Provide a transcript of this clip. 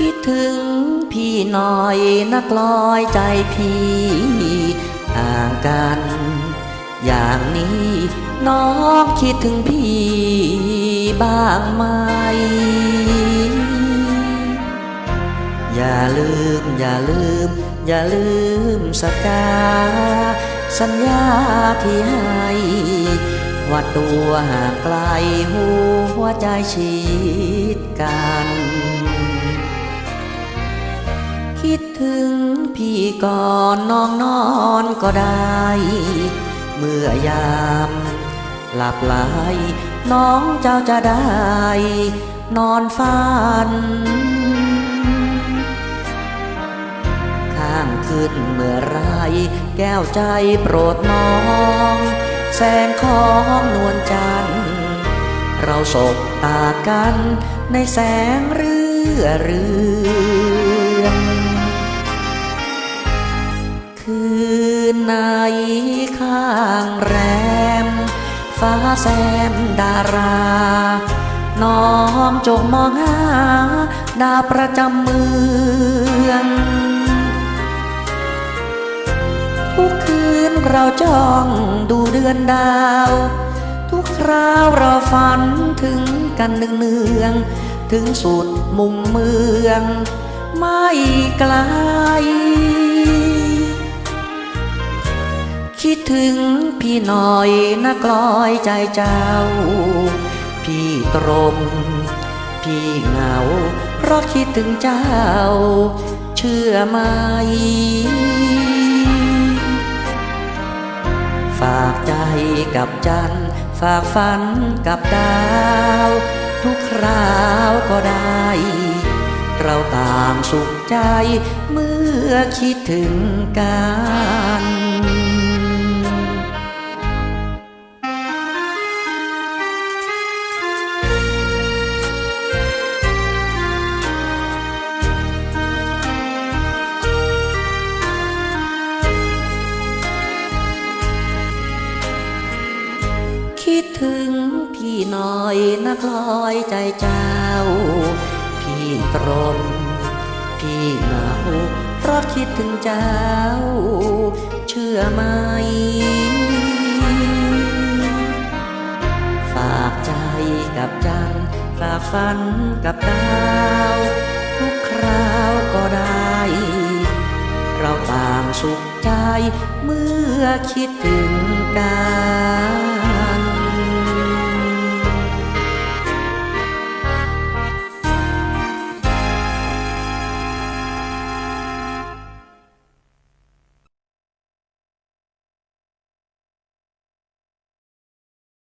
คิดถึงพี่หน่อยนักลอยใจพี่ห่างกัน อย่างนี้น้องคิดถึงพี่บ้างไหม อย่าลืม อย่าลืม อย่าลืมสักกาสัญญาที่ให้ว่าตัวห่างไกลหัวใจชิดกัน คิดถึงพี่ก่อนน้องนอนก็ได้ เมื่อยามหลับไหลน้องเจ้าจะได้ นอนฝัน ข้างขึ้นเมื่อไรแก้วใจโปรดมอง แสงของนวลจันทร์เราสบตากันในแสงเรือเรือ คืนในข้างแรม ฟ้าแซมดารา น้อมจงมองหา ดาประจำเมือง ทุกคืนเราจ้องดูเดือนดาว ทุกคราวเราฝันถึงกันเนืองถึงสุดมุมเมือง ไม่ไกล คิดถึงพี่หน่อยนักลอยใจเจ้า พี่ตรม พี่เหงา เพราะคิดถึงเจ้า เชื่อไหม ฝากใจกับจัน ฝากฝันกับดาว ทุกคราวก็ได้ เราต่างสุขใจเมื่อคิดถึงกัน คิดถึงพี่น่อยนักลอยใจเจ้า พี่ตรมพี่เหงาเพราะคิดถึงเจ้า เชื่อไหม ฝากใจกับจันฝากฝันกับดาวทุกคราวก็ได้ เราต่างสุขใจเมื่อคิดถึงกัน